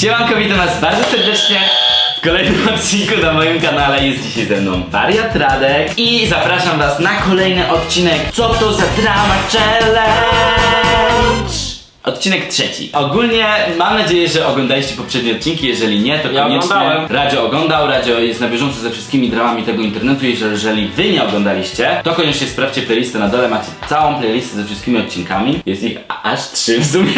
Siemanko, witam was bardzo serdecznie w kolejnym odcinku na moim kanale. Jest dzisiaj ze mną Wariat Radek i zapraszam was na kolejny odcinek Co to za drama challenge? Odcinek trzeci. Ogólnie mam nadzieję, że oglądaliście poprzednie odcinki. Jeżeli nie, to Ja koniecznie. oglądałem. Radio oglądał, Radio jest na bieżąco ze wszystkimi dramami tego internetu. Jeżeli- wy nie oglądaliście, to koniecznie sprawdźcie playlistę na dole. Macie całą playlistę ze wszystkimi odcinkami. Jest ich a- aż trzy w sumie.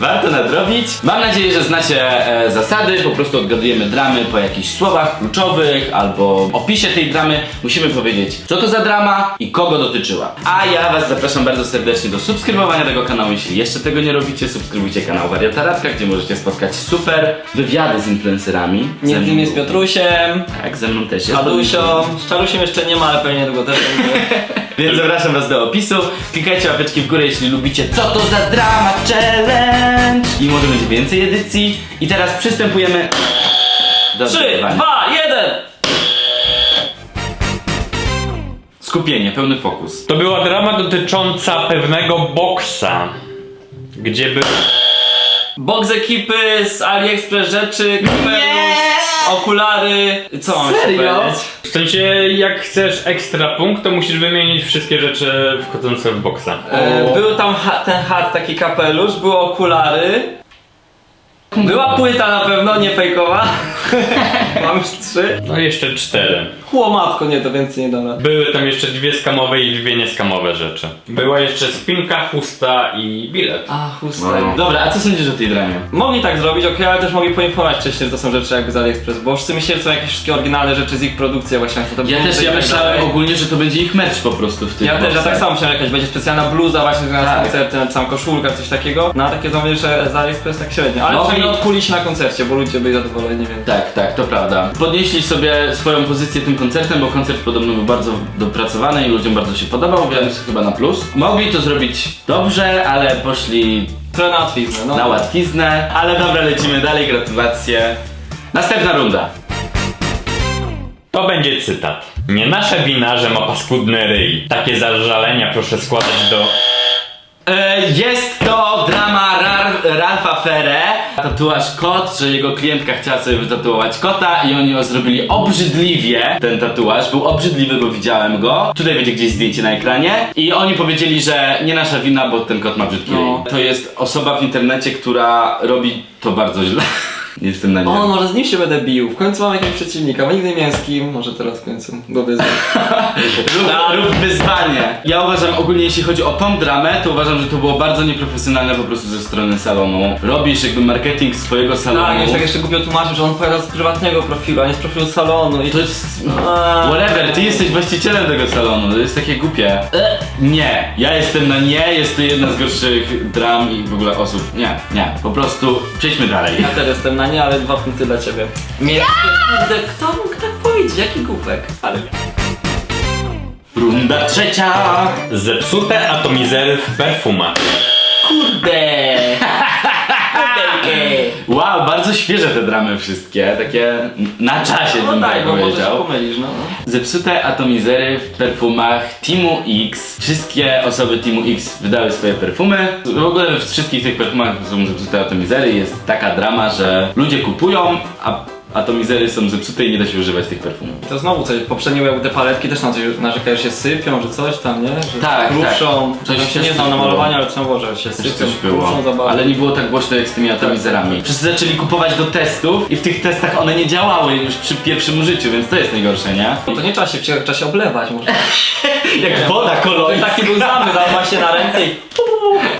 Warto nadrobić. Mam nadzieję, że znacie e, zasady. Po prostu odgadujemy dramy po jakichś słowach kluczowych albo opisie tej dramy. Musimy powiedzieć, co to za drama i kogo dotyczyła. A ja was zapraszam bardzo serdecznie do subskrybowania tego kanału. Jeśli jeszcze tego nie robicie, subskrybujcie kanał Wariata Radka, gdzie możecie spotkać super wywiady z influencerami. Między innymi z Piotrusiem, Tak, ze mną też jest. Adusią, z Czarusiem jeszcze nie ma, ale pewnie niedługo też będzie. Więc zapraszam was do opisu. Klikajcie łapeczki w górę, jeśli lubicie co to za drama challenge. I może będzie więcej edycji. I teraz przystępujemy do 3, odgrywania. 2, 1! Skupienie, pełny fokus. To była drama dotycząca pewnego boksa, gdzie był... Box ekipy z AliExpress rzeczy, kapelusz, okulary. Co mam Serio? powiedzieć? W sensie, jak chcesz ekstra punkt, to musisz wymienić wszystkie rzeczy wchodzące w boksa. E, był tam ha ten hat, taki kapelusz, były okulary. Była płyta na pewno, nie fejkowa. Mam już trzy. No jeszcze cztery. Chło matko, nie, to więcej nie dam. Były tam jeszcze dwie skamowe i dwie nieskamowe rzeczy. Była jeszcze spinka, chusta i bilet. A, chusta. No. Dobra, a co sądzisz o tej dramie? Mogli tak zrobić, ok, ale też mogli poinformować wcześniej, że to są rzeczy jakby z AliExpress, bo wszyscy myśleli, że są jakieś wszystkie oryginalne rzeczy z ich produkcji, właśnie to Ja bluzy też, i ja tak myślałem ogólnie, że to będzie ich mecz po prostu w tym Ja też, ja tak samo myślałem, jakaś będzie specjalna bluza właśnie związana Tak. z koncertem, czy tam koszulka, coś takiego. No a takie zamiary, że z AliExpress tak średnio. Ale przynajmniej odkuli się na koncercie, bo ludzie byli zadowoleni, więc... Tak, tak, to prawda. Podnieśli sobie swoją pozycję tym koncertem, bo koncert podobno był bardzo dopracowany i ludziom bardzo się podobał, więc chyba na plus. Mogli to zrobić dobrze, ale poszli Trochę na łatwiznę, no. na łatwiznę. Ale dobra, lecimy dalej, gratulacje. Następna runda. To będzie cytat. Nie nasza wina, że ma paskudny ryj. Takie zażalenia proszę składać do... E, jest to drama Rar- Ralfa Ferre. Tatuaż kot, że jego klientka chciała sobie wytatuować kota i oni o zrobili obrzydliwie ten tatuaż. Był obrzydliwy, bo widziałem go. Tutaj będzie gdzieś zdjęcie na ekranie. I oni powiedzieli, że nie nasza wina, bo ten kot ma brzydki No. ryj. To jest osoba w internecie, która robi to bardzo źle. Jestem na nie. O, może z nim się będę bił. W końcu mam jakiegoś przeciwnika, bo nigdy nie miałem z kim. Może teraz w końcu go wyzwę. Rób, rób wyzwanie. Ja uważam ogólnie, jeśli chodzi o tą dramę, to uważam, że to było bardzo nieprofesjonalne po prostu ze strony salonu. Robisz jakby marketing swojego salonu. Tak, już tak jeszcze głupio tłumaczył, że on powiada z prywatnego profilu, a nie z profilu salonu. I To jest... A. Whatever, ty jesteś właścicielem tego salonu, to jest takie głupie. E, Nie, ja jestem na nie, jest to jedna z gorszych dram i w ogóle osób. Nie, nie, po prostu przejdźmy dalej. Ja też jestem na nie, ale dwa punkty dla ciebie. Miękkie. Kurde, kto mógł tak powiedzieć? Jaki głupek? Ale... Runda trzecia. Zepsute atomizery w perfumach. Kurde! Wow, bardzo świeże te dramy wszystkie, takie na czasie No bym tak, tak bo może się powiedział. pomylisz, no. Zepsute atomizery w perfumach Teamu X. Wszystkie osoby Teamu X wydały swoje perfumy. W ogóle w wszystkich tych perfumach są zepsute atomizery. Jest taka drama, że ludzie kupują, a atomizery są zepsute i nie da się używać tych perfumów. To znowu coś, poprzednio były te paletki też na coś narzekają, że się sypią, że coś tam, nie? Że Tak, kruszą. tak. Coś Coś się nie znam na było. malowaniu, ale trzeba było, że się Też sypią, coś było, kruszą za bardzo. ale nie było tak głośno jak z tymi atomizerami. Wszyscy zaczęli kupować do testów i w tych testach one nie działały już przy pierwszym użyciu, więc to jest najgorsze, nie? No to nie trzeba się, trzeba się oblewać może. Jak woda To koloidska. taki był zamysł, ale się na ręce i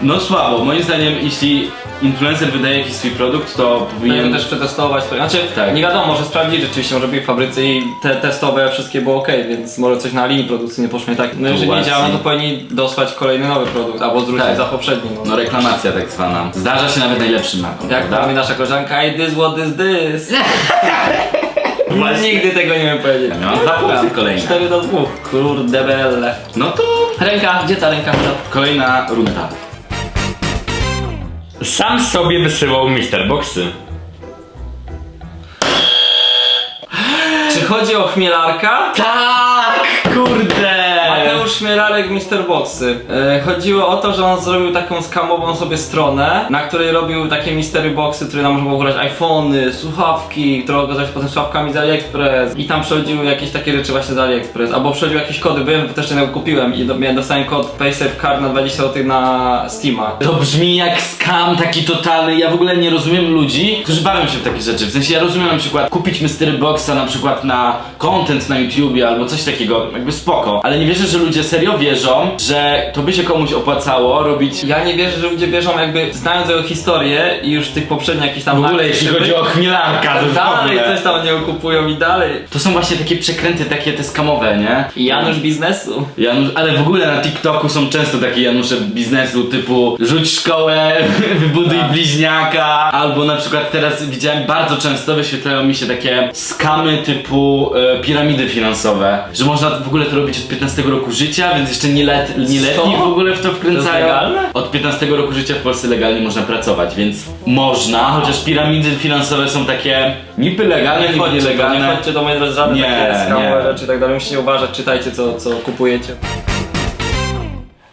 No słabo, moim zdaniem jeśli influencer wydaje jakiś swój produkt, to powinien powinien też przetestować. To, znaczy, Tak. nie wiadomo, może sprawdzić rzeczywiście, może byli w fabryce i te testowe wszystkie było ok, więc może coś na linii produkcyjnej poszło nie tak. No jeżeli nie działa, no to powinni dosłać kolejny nowy produkt, albo zwrócić Tak. za poprzedni. No. No reklamacja tak zwana. Zdarza się nawet najlepszym markom, Jak prawda? mówi nasza koleżanka, I this what is this. Właśnie. Nigdy tego nie wiem powiedzieć. Miałam dwa punkty kolejne. 4 do 2. Kurde belle. No to Ręka, gdzie ta ręka? kolejna runda. Sam sobie wysyłał Mr. Boxy. Czy chodzi o chmielarka? Tak, kurde! Śmieralek Mr. Boxy. E, chodziło o to, że on zrobił taką skamową sobie stronę, na której robił takie mystery boxy, które nam można było grać iPhony, słuchawki, które okazać potem słuchawkami z AliExpress i tam przechodziły jakieś takie rzeczy właśnie z AliExpress, albo przechodziły jakieś kody, byłem też tego kupiłem i do, miałem dostałem kod PaySafe Card na 20 zł na Steama. To brzmi jak scam taki totalny. Ja w ogóle nie rozumiem ludzi, którzy bawią się w takie rzeczy. W sensie ja rozumiem na przykład kupić Mystery Boxa na przykład na content na YouTubie albo coś takiego, jakby spoko. Ale nie wierzę, że ludzie serio wierzą, że to by się komuś opłacało robić. Ja nie wierzę, że ludzie wierzą jakby znając jego historię i już tych poprzednich jakichś tam W ogóle akcji, jeśli żeby- chodzi o chmielarka, to Dalej coś tam nie okupują i dalej. To są właśnie takie przekręty, takie te skamowe, nie? Janusz biznesu. Janusz, ale w ogóle na TikToku są często takie Janusze biznesu typu rzuć szkołę, wybuduj Tak. bliźniaka, albo na przykład teraz widziałem bardzo często wyświetlają mi się takie skamy typu e, piramidy finansowe, że można w ogóle to robić od 15 roku życia, więc jeszcze nielet, nieletni Co? w ogóle w to wkręcają. legalne? Od 15 roku życia w Polsce legalnie można pracować, więc można, chociaż piramidy finansowe są takie niby legalne, Nie niby to, nie nielegalne. wchodźcie do mojej drodzy żadne Nie, takie skamowe i tak dalej. Musicie uważać, czytajcie co, co kupujecie.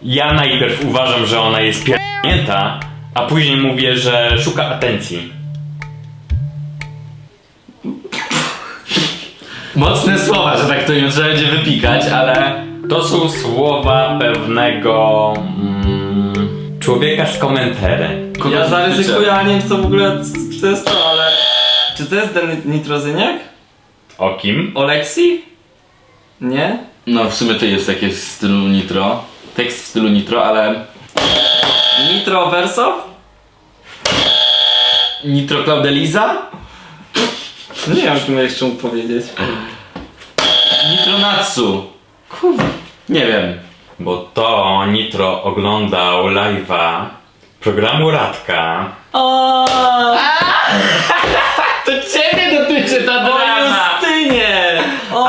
Ja najpierw uważam, że ona jest pierdolnięta, a później mówię, że szuka atencji. Mocne słowa, że tak to nie trzeba będzie wypikać, ale... To są słowa pewnego mm, człowieka z komentarem. Kogo ja zaryzykuję, a nie wiem co w ogóle, czy to jest to, ale... Czy to jest ten nitrozyniak? O kim? Oleksi? Nie? No w sumie to jest takie w stylu nitro. Tekst w stylu nitro, ale... Nitro Verso? Nitro Claudeliza? Nie wiem, czy jeszcze mógł powiedzieć. Nitro Natsu. Kurwa. Nie wiem. Bo to Nitro oglądał live'a programu Radka. O, To ciebie dotyczy ta o Justynie! O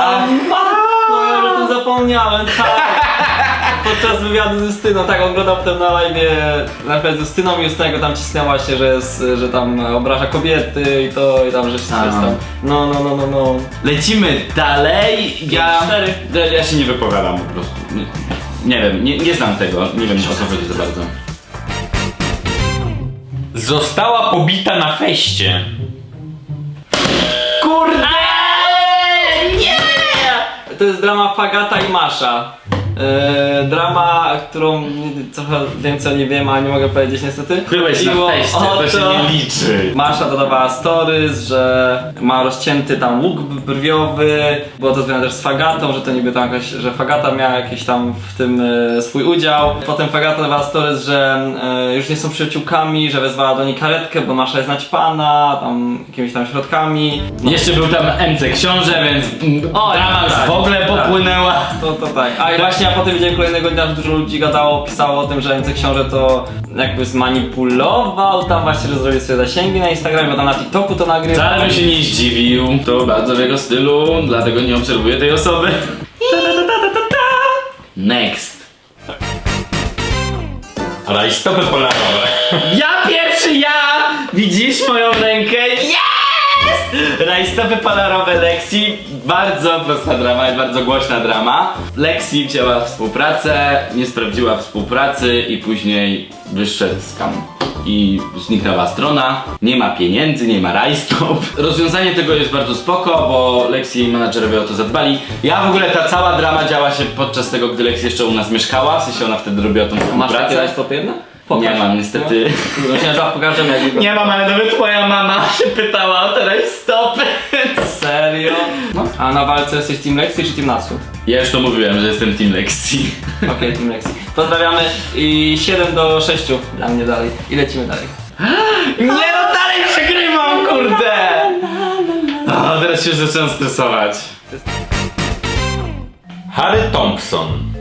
matko, ja o tym zapomniałem, tak. Podczas wywiadu z Justyną, tak, oglądał potem na live na przykład z Justyną i Justyna go tam cisnęła właśnie, że, jest, że tam obraża kobiety i to, i tam, że A. jest tam. No, no, no, no, no. Lecimy dalej. Ja... cztery. Ja, ja się nie wypowiadam po prostu. Nie, nie wiem, nie, nie znam tego. Nie wiem o co chodzi za bardzo. Została pobita na feście. Kurde! To jest drama Fagata i Masza. Eee, drama, którą trochę więcej nie wiem, a nie mogę powiedzieć niestety. Byłeś na Chodziło feście, o to się nie liczy. Masza dodawała stories, że ma rozcięty tam łuk brwiowy, było to związane też z Fagatą, że to niby tam jakaś, że Fagata miała jakiś tam w tym e, swój udział. Potem Fagata dodawała stories, że e, już nie są przyjaciółkami, że wezwała do niej karetkę, bo Masza jest naćpana, tam jakimiś tam środkami. Jeszcze był tam MC Książę, więc O, drama już tak, w ogóle tak. popłynęła. To, to tak. A i właśnie ja potem widziałem kolejnego dnia, że dużo ludzi gadało, pisało o tym, że MC Książę to jakby zmanipulował tam właśnie, że zrobił sobie zasięgi na Instagramie, bo tam na TikToku to nagrywał. Wcale bym się nie zdziwił. To bardzo w jego stylu, dlatego nie obserwuję tej osoby. Next. Rajstopy polarowe. Ja pierwszy, ja! Widzisz moją rękę? Jest! Rajstopy polarowe Lexi. Bardzo prosta drama, jest bardzo głośna drama. Lexi wzięła współpracę, nie sprawdziła współpracy i później wyszedł skam. I zniknęła strona, nie ma pieniędzy, nie ma rajstop. Rozwiązanie tego jest bardzo spoko, bo Lexi i jej menadżerowie o to zadbali. Ja w ogóle ta cała drama działa się podczas tego, gdy Lexi jeszcze u nas mieszkała, w sensie ona wtedy robiła tą Masz współpracę. takie jedno? Pokaż. Nie mam niestety. No. Myślałem, że pokażemy jak Nie mam, ale nawet twoja mama się pytała o te rajstopy. Serio? No. A na walce jesteś Team Lexi czy Team Natsu? Ja już to mówiłem, że jestem Team Lexi. Okej, Team Lexi. Pozdrawiamy i 7 do 6 dla mnie dalej. I lecimy dalej. Nie no, dalej przegrywam, kurde! O, teraz się zacząłem stresować. Harry Thompson.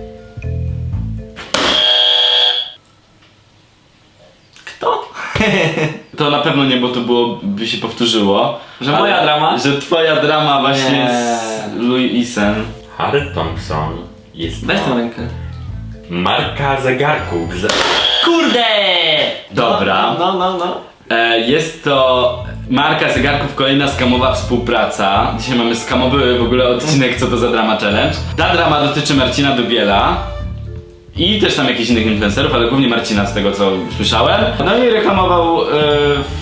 To na pewno nie, bo to było, by się powtórzyło. Że moja Ale- drama? Że twoja drama właśnie Nie. z Louisem. Harry Thompson jest Weź tą rękę. marka zegarków. Ze... Kurde! Dobra. No, no, no. E, jest to marka zegarków, kolejna skamowa współpraca. Dzisiaj mamy skamowy w ogóle odcinek, co to za drama challenge. Ta drama dotyczy Marcina Dubiela. I też tam jakichś innych influencerów, ale głównie Marcina z tego co słyszałem. No i reklamował e,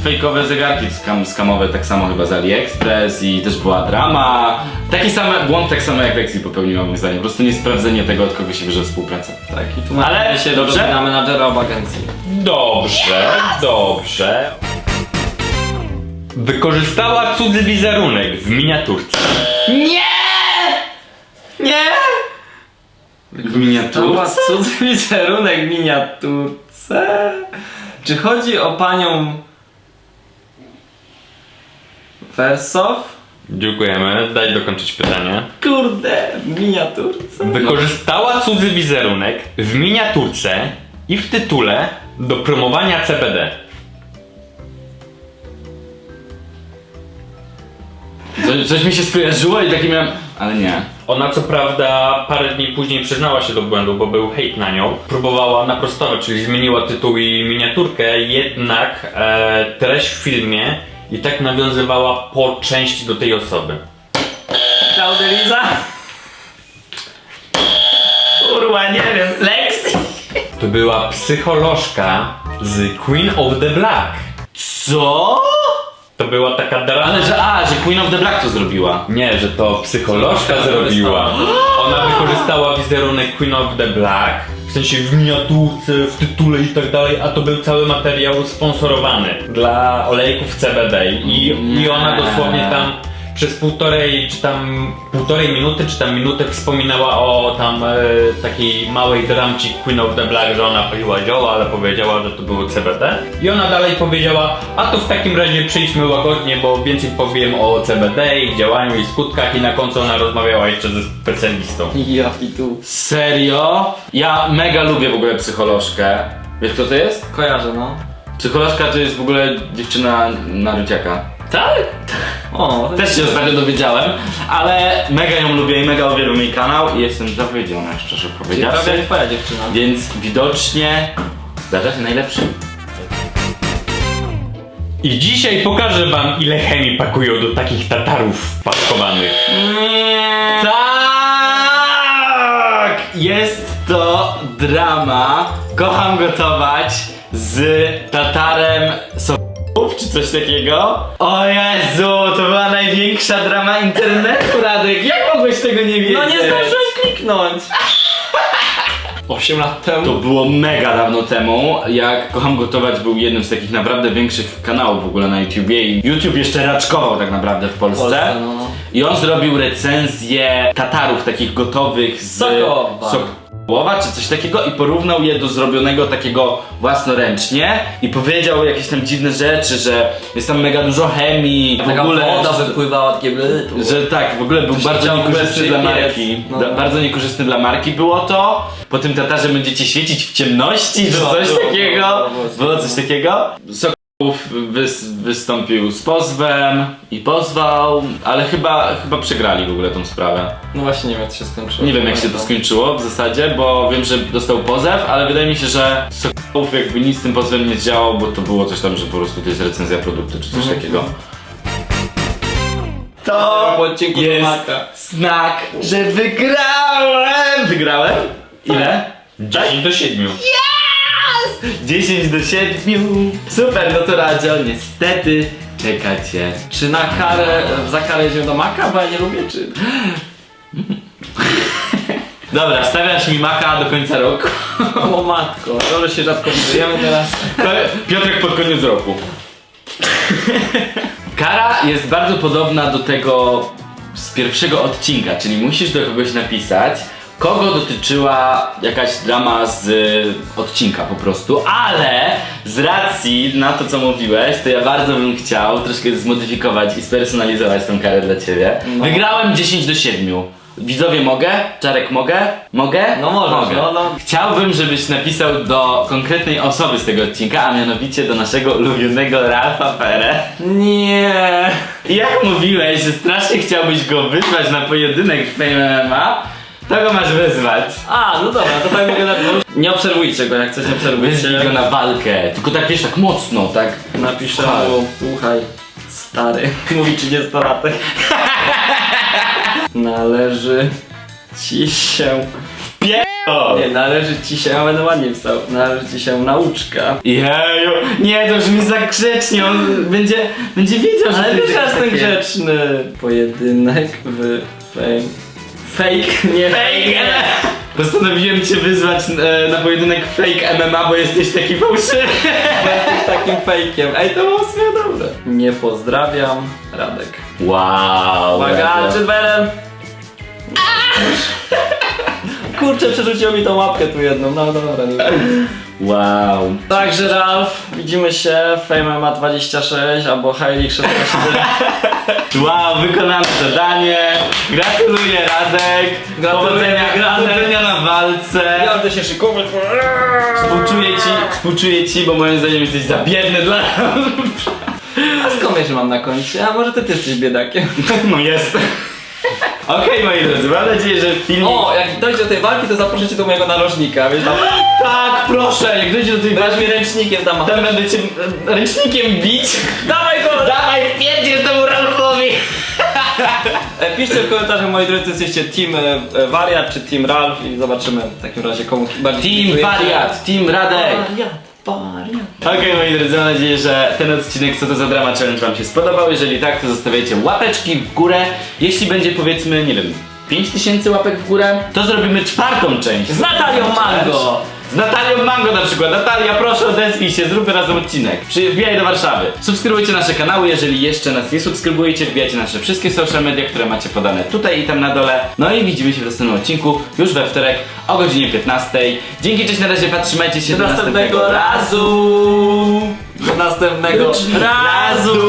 fejkowe zegarki skam, skamowe, tak samo chyba z AliExpress i też była drama. Taki sam błąd, tak samo jak Lexi popełniła moim zdaniem. Po prostu nie sprawdzenie tego, od kogo się bierze współpraca. Tak, i tu Ale mamy się dobrze? dobrze na menadżera w agencji. Dobrze, dobrze. Wykorzystała cudzy wizerunek w miniaturce. Nie! Nie! W miniaturce? cudzy wizerunek w miniaturce. Czy chodzi o panią Wersow? Dziękujemy, daj dokończyć pytanie. Kurde, w miniaturce. Wykorzystała cudzy wizerunek w miniaturce i w tytule do promowania CBD. Coś, coś mi się skojarzyło i taki miałem... Ale nie. Ona co prawda parę dni później przyznała się do błędu, bo był hejt na nią. Próbowała naprostować, czyli zmieniła tytuł i miniaturkę, jednak e, treść w filmie i tak nawiązywała po części do tej osoby. Klaudeliza? Kurwa, nie wiem. Lexi? To była psycholożka z Queen of the Black. Co? To była taka drama. Ale że, a, że Queen of the Black to zrobiła. Nie, że to psycholożka zrobiła. Ona wykorzystała wizerunek Queen of the Black, w sensie w miniaturce, w tytule i tak dalej, a to był cały materiał sponsorowany dla olejków CBD i, i ona dosłownie tam przez półtorej, czy tam półtorej minuty, czy tam minutę wspominała o tam e, takiej małej dramci Queen of the Black, że ona piła zioła, ale powiedziała, że to było CBD. I ona dalej powiedziała, a to w takim razie przyjdźmy łagodnie, bo więcej powiem o CBD, ich działaniu i skutkach i na końcu ona rozmawiała jeszcze ze specjalistą. Ja i tu. Serio? Ja mega lubię w ogóle psycholożkę. Wiesz kto to jest? Kojarzę, no. Psycholożka to jest w ogóle dziewczyna Naruciaka. Tak? O, Też się ostatnio dowiedziałem, ale mega ją lubię i mega uwielbiam jej kanał i jestem zawiedziona, szczerze powiedziawszy. jak twoja dziewczyna. Więc widocznie zdarza się najlepszy. I dzisiaj pokażę wam ile chemii pakują do takich tatarów pakowanych. Tak! Jest to drama. Kocham gotować z tatarem sopów czy coś takiego. O Jezu, to była największa drama internetu, Radek. Jak mogłeś tego nie wiedzieć? No nie zdążyłem kliknąć. 8 lat temu. To było mega dawno temu, jak Kocham Gotować był jednym z takich naprawdę większych kanałów w ogóle na YouTubie i YouTube jeszcze raczkował tak naprawdę w Polsce. No, no. I on zrobił recenzję tatarów takich gotowych z Sokowa. Sokołowa czy coś takiego i porównał je do zrobionego takiego własnoręcznie i powiedział jakieś tam dziwne rzeczy, że jest tam mega dużo chemii, w Taka ogóle woda że- wypływała, takie by. że tak, w ogóle był bardzo niekorzystny dla przypiec. marki. No. Bardzo niekorzystny dla marki było to. Po tym Tatarze będziecie świecić w ciemności, czy No, coś było, takiego. było, było, Było coś takiego. Wys, wystąpił z pozwem i pozwał, ale chyba, chyba przegrali w ogóle tą sprawę. No właśnie nie wiem jak to się skończyło. Nie wiem jak się to skończyło w zasadzie, bo wiem, że dostał pozew, ale wydaje mi się, że Sokołów jakby nic z tym pozwem nie zdziałał, bo to było coś tam, że po prostu to jest recenzja produktu, czy coś Mhm. takiego. To po odcinku jest znak, że wygrałem! Wygrałem? Ile? 10 do 7. 10 do 7. Super, no to Radzio, niestety czekacie. Czy na karę, za karę jedziemy do Maka? Bo ja nie lubię, czy... Dobra, stawiasz mi maka do końca roku. O matko, że się rzadko widujemy teraz. Piotrek pod koniec roku. Kara jest bardzo podobna do tego z pierwszego odcinka, czyli musisz do kogoś napisać, kogo dotyczyła jakaś drama z odcinka po prostu, ale z racji na to co mówiłeś, to ja bardzo bym chciał troszkę zmodyfikować i spersonalizować tą karę dla ciebie. No. Wygrałem 10 do 7. Widzowie mogę? Czarek mogę? Mogę? No możesz, mogę. no, no. Chciałbym, żebyś napisał do konkretnej osoby z tego odcinka, a mianowicie do naszego ulubionego Ralfa Pere. Nie. I jak mówiłeś, że strasznie chciałbyś go wysłać na pojedynek w Fame MMA, Tego masz wyzwać. A, no dobra, to tak mogę napisać. Nie obserwujcie go, jak coś nie Wyzwij obserwujcie. go na walkę. Tylko tak wiesz, tak mocno, tak. Napiszę mu, słuchaj, stary, mówi 30-latek. Należy ci się... Piero! Nie, należy ci się, ja będę ładnie pisał, należy ci się nauczka. Jeju, nie, to brzmi za grzecznie, on będzie, będzie wiedział, że Ale to wiesz, jest ja jestem grzeczny. Pojedynek w fame... Fake, nie Fake MMA! Postanowiłem cię wyzwać e, na pojedynek fake MMA, bo jesteś taki fałszywy. Jesteś takim fejkiem. Ej, to było w sumie dobre. Nie pozdrawiam, Radek. Wow. Uwaga, czy dwerem? Kurczę, przerzuciło mi tą łapkę tu jedną, no dobra, nie wiem. Wow. Także Ralf, widzimy się, Fame ma 26 albo Heilig 16. Wow, wykonane zadanie. Gratuluję Radek. Gratuluję, Powodzenia, na walce. będę się szykować. Współczuję ci, współczuję ci, bo moim zdaniem jesteś za biedny dla A skąd wiesz, że mam na koncie? A może ty, ty jesteś biedakiem? No jest. Okej moi drodzy, mam nadzieję, że film... O, jak dojdzie do tej walki, to zaproszę cię do mojego narożnika, wiesz tam. tak, proszę, jak dojdzie do tej Weź walki, mi ręcznikiem tam. tam będę cię e, ręcznikiem bić. Dawaj go! Dawaj, wpierdziel temu Ralfowi. E, Piszcie w komentarzach, moi drodzy, jesteście Team e, e, Wariat czy Team Ralf i zobaczymy w takim razie komu bardziej Team kibicujecie. Wariat, Team Radek. Wariat, wariat. Okej moi drodzy, mam nadzieję, że ten odcinek Co to za drama challenge wam się spodobał. Jeżeli tak, to zostawiajcie łapeczki w górę. Jeśli będzie powiedzmy, nie wiem, 5000 łapek w górę, to zrobimy czwartą część. Z Natalią Mango! Z Natalią Mango na przykład. Natalia, proszę odezwij się, zróbmy razem odcinek. Przy, wbijaj do Warszawy. Subskrybujcie nasze kanały, jeżeli jeszcze nas nie subskrybujecie, wbijajcie nasze wszystkie social media, które macie podane tutaj i tam na dole. No i widzimy się w następnym odcinku, już we wtorek o godzinie 15. Dzięki, cześć, na razie, patrzymajcie się Do następnego razu! Do następnego razu.